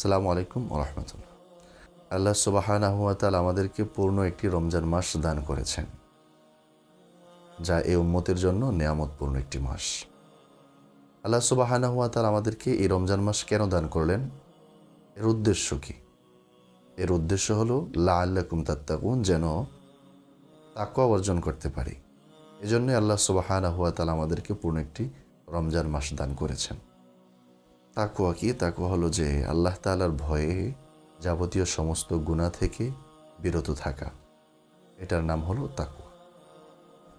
সালামু আলাইকুম রহমতুল্লাহ। আল্লাহ সুবাহানাহুয়াতাল আমাদেরকে পূর্ণ একটি রমজান মাস দান করেছেন, যা এই উম্মতের জন্য নেয়ামতপূর্ণ একটি মাস। আল্লাহ সুবাহানাহুয়াতাল আমাদেরকে এই রমজান মাস কেন দান করলেন? এর উদ্দেশ্য কি? এর উদ্দেশ্য হলো লা আল্লাকুম তাত্তাকুন, যেন তাকুয়া অর্জন করতে পারি। এজন্য আল্লাহ সুবাহানাহুয়াতাল আমাদেরকে পূর্ণ একটি রমজান মাস দান করেছেন। তাকুয়া কি? তাকুয়া হলো যে আল্লাহ তালার ভয়ে যাবতীয় সমস্ত গুণা থেকে বিরত থাকা। এটার নাম হলো তাকুয়া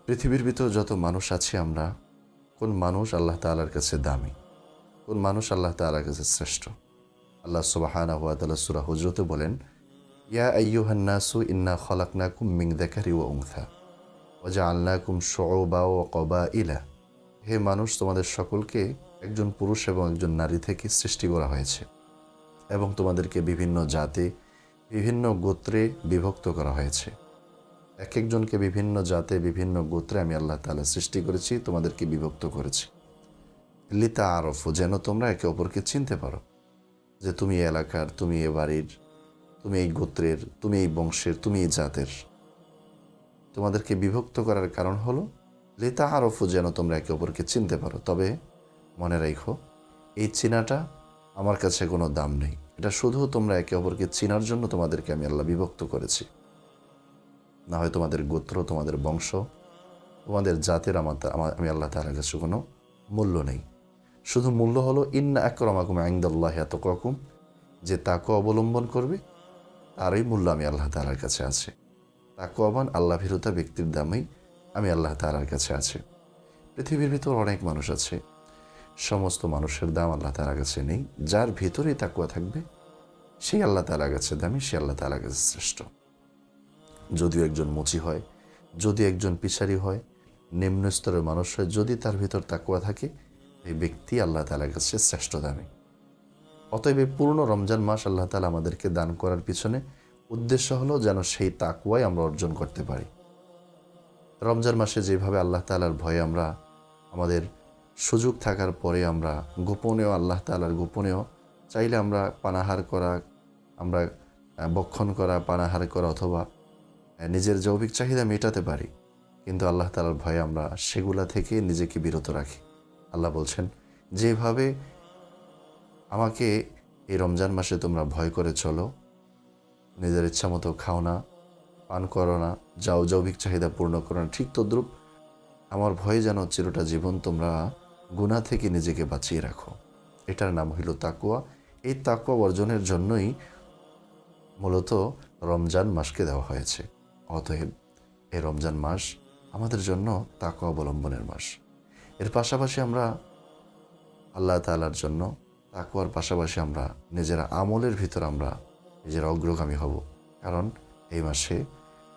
পৃথিবীর ভিতর যত মানুষ আছে আমরা, কোন মানুষ আল্লাহ তালার কাছে দামি? কোন মানুষ আল্লাহ তালার কাছে শ্রেষ্ঠ? আল্লাহ সুবাহানা তালা সুরা হুজরতে বলেন, ইয়া আইয়ুহান্নাসু ইন্না খলাকনাকুম মিং দেখারি ও উংথা ওজা আল্লাকুম শোবা ও কবা ইলা হে মানুষ, তোমাদের সকলকে একজন পুরুষ এবং একজন নারী থেকে সৃষ্টি করা হয়েছে এবং তোমাদেরকে বিভিন্ন জাতে, বিভিন্ন গোত্রে বিভক্ত করা হয়েছে। এক একজনকে বিভিন্ন জাতে, বিভিন্ন গোত্রে আমি আল্লাহ তালা সৃষ্টি করেছি, তোমাদেরকে বিভক্ত করেছি। লিতা আরফ যেন তোমরা একে অপরকে চিনতে পারো যে তুমি এলাকার, তুমি এ বাড়ির, তুমি এই গোত্রের, তুমি এই বংশের, তুমি এই জাতের। তোমাদেরকে বিভক্ত করার কারণ হলো লিতা আরফু যেন তোমরা একে অপরকে চিনতে পারো। তবে মনে রাখো, এই চিনাটা আমার কাছে কোনো দাম নেই। এটা শুধু তোমরা একে অপরকে চিনার জন্য তোমাদেরকে আমি আল্লাহ বিভক্ত করেছি। না হয় তোমাদের গোত্র, তোমাদের বংশ, তোমাদের জাতের আমার আমি আল্লাহ তালার কাছে কোনো মূল্য নেই। শুধু মূল্য হলো, ইন্না আকরমাকুম আইন্দাল্লাহ এত ককুম যে তাকে অবলম্বন করবে, তারই মূল্য আমি আল্লাহ তালার কাছে আছে। তাকুয়াবান আল্লাহ ভীরতা ব্যক্তির দামেই আমি আল্লাহ তালার কাছে আছে। পৃথিবীর ভিতর অনেক মানুষ আছে সমস্ত মানুষের দাম আল্লাহ তালার কাছে নেই। যার ভিতরেই তাকুয়া থাকবে, সেই আল্লাহ তালার কাছে দামি সে আল্লাহ তালার কাছে শ্রেষ্ঠ। যদিও একজন মুচি হয়, যদি একজন পিছারি হয়, নিম্ন স্তরের মানুষ হয়, যদি তার ভিতর তাকুয়া থাকে, এই ব্যক্তি আল্লাহ তালার কাছে শ্রেষ্ঠ দামি। অতএব এই পূর্ণ রমজান মাস আল্লাহ তালা আমাদেরকে দান করার পিছনে উদ্দেশ্য হলো যেন সেই তাকুয়াই আমরা অর্জন করতে পারি। রমজান মাসে যেভাবে আল্লাহ তালার ভয়ে আমরা আমাদের সুযোগ থাকার পরে আমরা গোপনেও আল্লাহ তালার গোপনেও চাইলে আমরা পানাহার করা, আমরা বক্ষণ করা, পানাহার করা অথবা নিজের যৌবিক চাহিদা মেটাতে পারি। কিন্তু আল্লাহ তালার ভয়ে আমরা সেগুলা থেকে নিজেকে বিরত রাখি। আল্লাহ বলছেন, যেভাবে আমাকে এই রমজান মাসে তোমরা ভয় করে চলো, নিজের ইচ্ছা মতো খাও না, পান করো না, যাও যৌবিক চাহিদা পূর্ণ করো না, ঠিক তদ্রুপ আমার ভয়ে যেন চিরটা জীবন তোমরা গুণা থেকে নিজেকে বাঁচিয়ে রাখো। এটার নাম হইল তাকুয়া এই তাকুয়া অর্জনের জন্যই মূলত রমজান মাসকে দেওয়া হয়েছে। অতএব এই রমজান মাস আমাদের জন্য তাকুয়া অবলম্বনের মাস। এর পাশাপাশি আমরা আল্লাহ তালার জন্য তাকুয়ার পাশাপাশি আমরা নিজের আমলের ভিতর আমরা নিজের অগ্রগামী হব। কারণ এই মাসে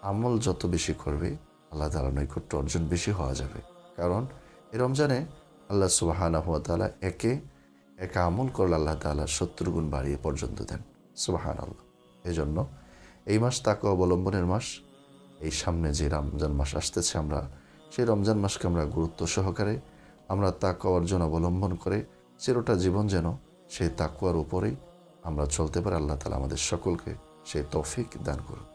আমল যত বেশি করবে, আল্লাহ তালা নৈকট্য অর্জন বেশি হওয়া যাবে। কারণ এই রমজানে আল্লাহ সুবাহানা হুয়া তালা একে একা আমল করলে আল্লাহ তালা সত্তর গুণ বাড়িয়ে পর্যন্ত দেন। সুবাহান আল্লাহ এই জন্য এই মাস তাকে অবলম্বনের মাস। এই সামনে যে রমজান মাস আসতেছে আমরা, সেই রমজান মাসকে আমরা গুরুত্ব সহকারে আমরা তাকুয়া অর্জন অবলম্বন করে চিরটা জীবন যেন সেই তাকুয়ার উপরেই আমরা চলতে পারি। আল্লাহ তালা আমাদের সকলকে সেই তৌফিক দান করুন